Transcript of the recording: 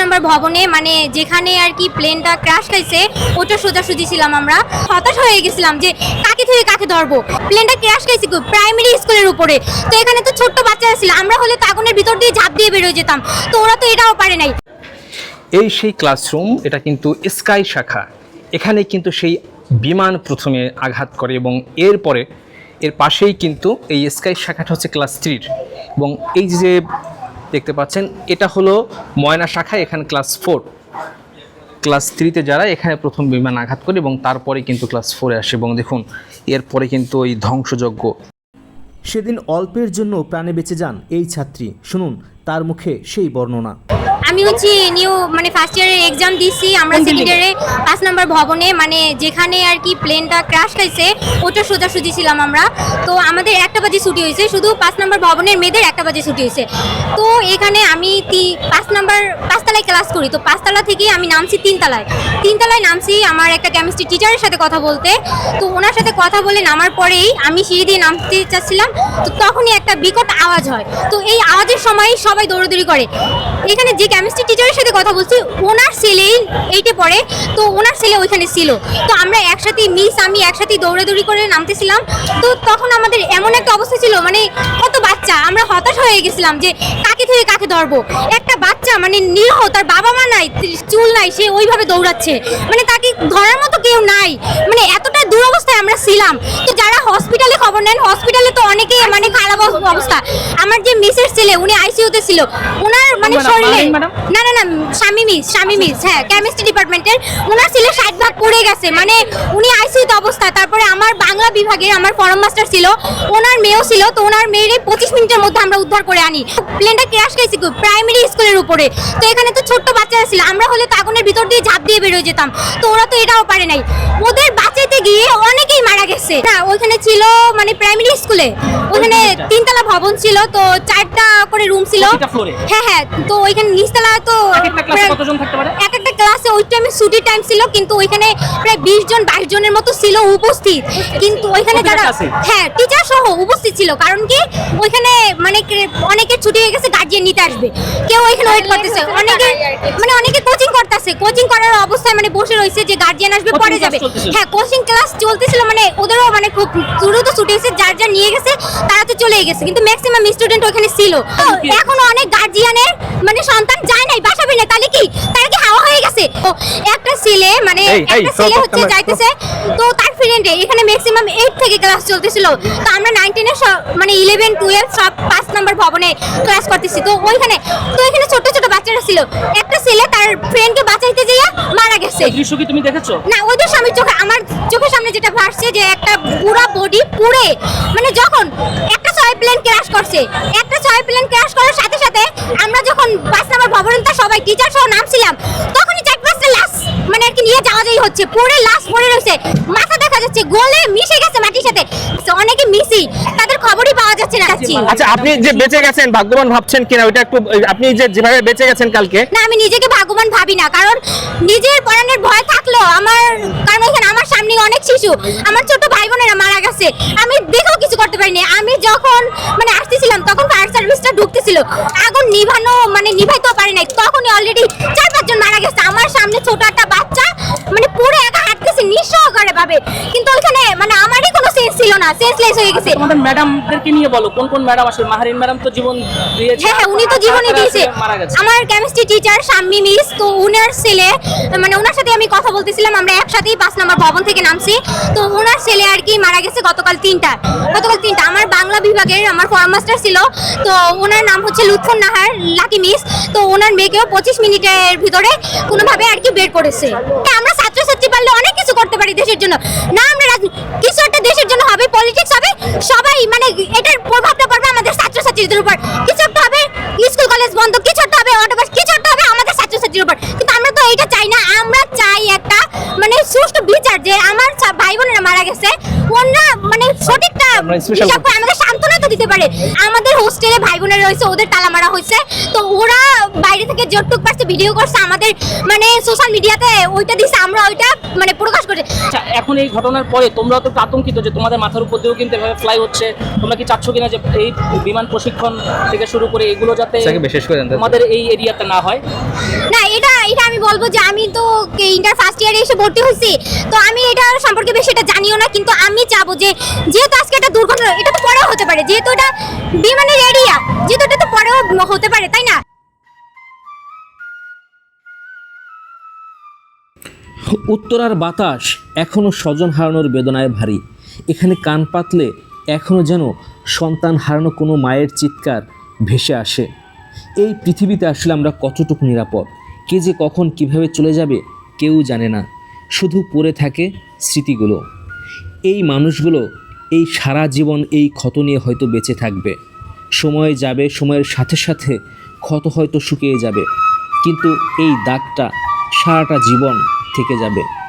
Number ভবনে মানে যেখানে আর কি প্লেনটা ক্র্যাশ খাইছে ওটা সোজাসুজি ছিলাম আমরা। হতাশ হয়ে গেছিলাম যে, কাকে থেকে কাকে ধরবো? প্লেনটা ক্র্যাশ খাইছে প্রাইমারি স্কুলের উপরে। তো এখানে তো ছোট্ট বাচ্চারা ছিল, আমরা হলে তো আগুনের ভিতর দিয়ে ঝাঁপ দিয়ে বেরোয় যেতাম। তো ওরা তো এটাও পারে নাই। এই সেই ক্লাসরুম এটা কিন্তু স্কাই শাখা। এখানে কিন্তু সেই বিমান প্রথমে আঘাত করে এবং এরপরে, এর পাশেই কিন্তু এই স্কাই শাখাটা হচ্ছে ক্লাস থ্রির এবং এই যে দেখতে পাচ্ছেন, এটা হলো ময়না শাখা, এখানে ক্লাস ফোর ক্লাস থ্রিতে যারা, এখানে প্রথম বিমান আঘাত করে এবং তারপরে কিন্তু ক্লাস ফোরে আসে। এবং দেখুন, এরপরে কিন্তু ওই ধ্বংসযজ্ঞ। সেদিন অল্পের জন্য প্রাণে বেঁচে যান এই ছাত্রী। শুনুন তার মুখে সেই বর্ণনা। আমি হচ্ছে নিউ মানে ফার্স্ট ইয়ারের এক্সাম দিছি আমরা সেকেন্ড ইয়ারে পাঁচ নাম্বার ভবনে মানে যেখানে আর কি প্লেনটা ক্র্যাশ খাইছে ওটা সোজাসুজি ছিলাম আমরা। তো আমাদের একটা বাজে ছুটি হয়েছে শুধু পাঁচ নাম্বার ভবনের মেয়েদের একটা বাজে ছুটি হয়েছে। তো এখানে আমি পাঁচ নাম্বার পাঁচতলায় ক্লাস করি তো পাঁচতলা থেকে আমি নামছি তিনতলায়। তিনতলায় নামছি আমার একটা কেমিস্ট্রি টিচারের সাথে কথা বলতে। তো ওনার সাথে কথা বলে নামার পরেই আমি সিঁড়ি দিয়ে নামতে চাচ্ছিলাম তো তখনই একটা বিকট আওয়াজ হয়। তো এই আওয়াজের সময় সবাই দৌড়দৌড়ি করে। এখানে যে কেমিস্ট্রি টিচারের সাথে কথা বলছি, ওনার ছেলেই এইটে পড়ে। তো ওনার ছেলে ওইখানে ছিল। তো আমরা একসাথে মিস আমি একসাথে দৌড়াদৌড়ি করে নামতেছিলাম। তো তখন আমাদের এমন একটা অবস্থা ছিল মানে কত বাচ্চা আমরা হতাশ হয়ে গেছিলাম যে কাকে থেকে কাকে ধরবো। একটা বাচ্চা মানে নিরহ তার বাবা মা নাই চুল নাই সে ওইভাবে দৌড়াচ্ছে। মানে তাকে ধরার মতো কেউ নাই। মানে এতটা দুরবস্থায় আমরা ছিলাম। তো যারা হসপিটালে খবর নেন হসপিটালে তো অনেকে মানে খারাপ অবস্থা। আমার যে মিসের ছেলে উনি আইসিইউতে ছিল ওনার মানে শরীরে না না না স্বামী মিস স্বামী মিস হ্যাঁ কেমিস্ট্রি ডিপার্টমেন্টের ওনার ছেলে ষাট ভাগ পড়ে গেছে। মানে উনি আইসিইউতে অবস্থা। তারপরে আমার বাংলা বিভাগের আমার ফরম মাস্টার ছিল ওনার মেয়েও ছিল তো ওনার মেয়ের পঁচিশ মিনিটের মধ্যে আমরা উদ্ধার করে আনি। প্লেনটা ক্র্যাশ খাইছে প্রাইমারি স্কুলের উপরে। তো এখানে তো ছোট্ট বাচ্চারা ছিল আমরা হলে তো আগুনের ভিতর দিয়ে ঝাঁপ দিয়ে বেরোয় যেতাম। তো ওরা তো এটাও পারে নাই। ওদের বাঁচাইতে গিয়ে অনেকেই মারা গেছে। হ্যাঁ ওইখানে ছিল মানে প্রাইমারি স্কুলে ওখানে? তিনতলা ভবন ছিল তো চারটা করে রুম ছিল? হ্যাঁ হ্যাঁ তো ওইখানে নিচতলা তো এক একটা ক্লাসে কতজন থাকতে পারে এক একটা ক্লাসে ওই টাইমে ছুটির টাইম ছিল কিন্তু ওইখানে প্রায় বিশ জন বাইশ জনের মতো ছিল উপস্থিত। কিন্তু ওইখানে যারা হ্যাঁ টিচার সহ উপস্থিত ছিল কারণ কি ওইখানে মানে কে- অনেকের ছুটি হয়ে গেছে গার্জিয়ান নিতে আসবে। কেউ ওইখানে ওয়েট করতেছে। অনেকে মানে অনেকে কোচিং করতেছে। কোচিং করার অবস্থায় মানে বসে রয়েছে যে গার্জিয়ান আসবে পরে যাবে। হ্যাঁ কোচিং ক্লাস চলতেছিল মানে ওদেরও মানে খুব দ্রুত ছুটি হয়েছে যার যার নিয়ে গেছে তারা তো চলে গেছে। কিন্তু ম্যাক্সিমাম স্টুডেন্ট ওখানে ছিল। এখনও অনেক গার্জিয়ানের মানে সন্তান যায় নাই বাসা না তাহলে কি? তার তো একটা ছেলে মানে একটা ছেলে হচ্ছে যাইতেছে তো তার ফ্রেন্ডে এখানে ম্যাক্সিমাম এইট থেকে ক্লাস চলতেছিল। তো আমরা মানে ইলেভেন টুয়েলভ সব পাঁচ নাম্বার ভবনে ক্লাস করতেছি। তো ওইখানে তো এখানে ছোট ছোট বাচ্চারা ছিল। একটা ছেলে তার ফ্রেন্ডকে বাঁচাইতে যেয়ে মারা গেছে। দৃশ্য কি তুমি দেখেছ? না ওদের স্বামীর চোখে আমার চোখের সামনে যেটা ভাসছে যে একটা পুরা বডি পুড়ে মানে যখন একটা ছয় প্লেন ক্র্যাশ করছে একটা ছয় প্লেন ক্র্যাশ করার সাথে সাথে আমরা যখন পাঁচ নাম্বার ভবনটা সবাই টিচার সহ নামছিলাম লাশ মানে আর কি নিয়ে যাওয়া যাই হচ্ছে। পুরো লাশ পড়ে রয়েছে। মাথা দেখা যাচ্ছে গোলে মিশে গেছে মাটির সাথে। অনেকে মিসি তাদের খবরই পাওয়া যাচ্ছে না আচ্ছা আপনি যে বেঁচে গেছেন ভাগ্যবান ভাবছেন কিনা ওইটা একটু আপনি যে যেভাবে বেঁচে গেছেন কালকে। না আমি নিজেকে ভাগ্যবান ভাবি না কারণ নিজের পড়ানোর ভয় থাকলেও আমার কারণ এখানে আমার সামনে অনেক শিশু আমার ছোট ভাই বোনেরা মারা গেছে। আমি দেখেও কিছু করতে পারিনি। আমি যখন মানে আসতেছিলাম তখন ফায়ার সার্ভিসটা ঢুকতেছিল। আগুন নিভানো মানে নিভাইতেও পারি নাই। তখনই অলরেডি চার সামনে ছোট একটা বাচ্চা মানে পুরো একা হাঁটতেছে নিঃসহকারে ভাবে। কিন্তু না সেন্সলেস হয়ে গেছে। তোমাদের ম্যাডামদেরকে নিয়ে বলো কোন কোন ম্যাডাম আসলে? মাহারিন ম্যাডাম তো জীবন দিয়েছে। হ্যাঁ হ্যাঁ উনি তো জীবনই দিয়েছে। আমার কেমিস্ট্রি টিচার শাম্মী মিস তো উনার ছেলে মানে ওনার সাথে আমি কথা বলতেছিলাম আমরা একসাথেই পাঁচ নম্বর ভবন থেকে নামছি। তো ওনার ছেলে আর কি মারা গেছে গতকাল তিনটা গতকাল তিনটা। আমার বাংলা বিভাগের আমার ফরম মাস্টার ছিল তো ওনার নাম হচ্ছে লুৎফুন নাহার লাকি মিস তো ওনার মেয়েকেও পঁচিশ মিনিটের ভিতরে কোনোভাবে আর কি বের করেছে। হ্যাঁ, আমরা ছাত্রছাত্রী পারলে অনেক কিছু করতে পারি দেশের জন্য। না আমরা কিছু হবে পলিটিক্স হবে, সবাই মানে এটার প্রভাবটা পড়বে আমাদের ছাত্রছাত্রীদের উপর। কিছু একটা হবে স্কুল কলেজ বন্ধ, কিছু একটা হবে অটোবাস কিছু একটা হবে আমাদের ছাত্রছাত্রীর উপর। কিন্তু আমরা তো এটা চাই না, আমরা চাই একটা মানে সুষ্ঠু বিচার যে আমার ভাই বোনেরা মারা গেছে, ওনারা মানে সঠিকটা আমাদের সান্ত্বনা তো দিতে পারে। আমাদের হোস্টেলে ভাই বোনেরা রয়েছে ওদের তালা মারা হয়েছে। তো ওরা বাইরে থেকে যতটুক পারছে ভিডিও করছে আমাদের মানে সোশ্যাল মিডিয়াতে ওইটা দিছে আমরা ওইটা মানে প্রকাশ করছি। আচ্ছা এখন এই ঘটনার পরে তোমরা তো আতঙ্কিত যে তোমাদের মাথার উপর দিয়েও কিন্তু এভাবে ফ্লাই হচ্ছে। তোমরা কি চাচ্ছ কিনা যে এই বিমান প্রশিক্ষণ থেকে শুরু করে এগুলো যাতে বিশেষ করে আমাদের এই এরিয়াতে না হয়? না বলব যে আমি তো ইন্টার ফার্স্ট ইয়ারে এসে ভর্তি হয়েছি। তো আমি এটা সম্পর্কে বেশি এটা জানিও না, কিন্তু আমি চাবো যে, যেহেতু আজকে একটা দুর্ঘটনা, এটা তো পরেও হতে পারে। যেহেতু এটা বিমানের এরিয়া যেহেতু এটা তো পরেও হতে পারে, তাই না? উত্তরার বাতাস এখনও স্বজন হারানোর বেদনায় ভারী। এখানে কান পাতলে এখনও যেন সন্তান হারানো কোনো মায়ের চিৎকার ভেসে আসে। এই পৃথিবীতে আসলে আমরা কতটুকু নিরাপদ? কে যে কখন কীভাবে চলে যাবে কেউ জানে না। শুধু পড়ে থাকে স্মৃতিগুলো। এই মানুষগুলো এই সারা জীবন এই ক্ষত নিয়ে হয়তো বেঁচে থাকবে। সময় যাবে, সময়ের সাথে সাথে ক্ষত হয়তো শুকিয়ে যাবে। কিন্তু এই দাগটা সারাটা জীবন থেকে যাবে।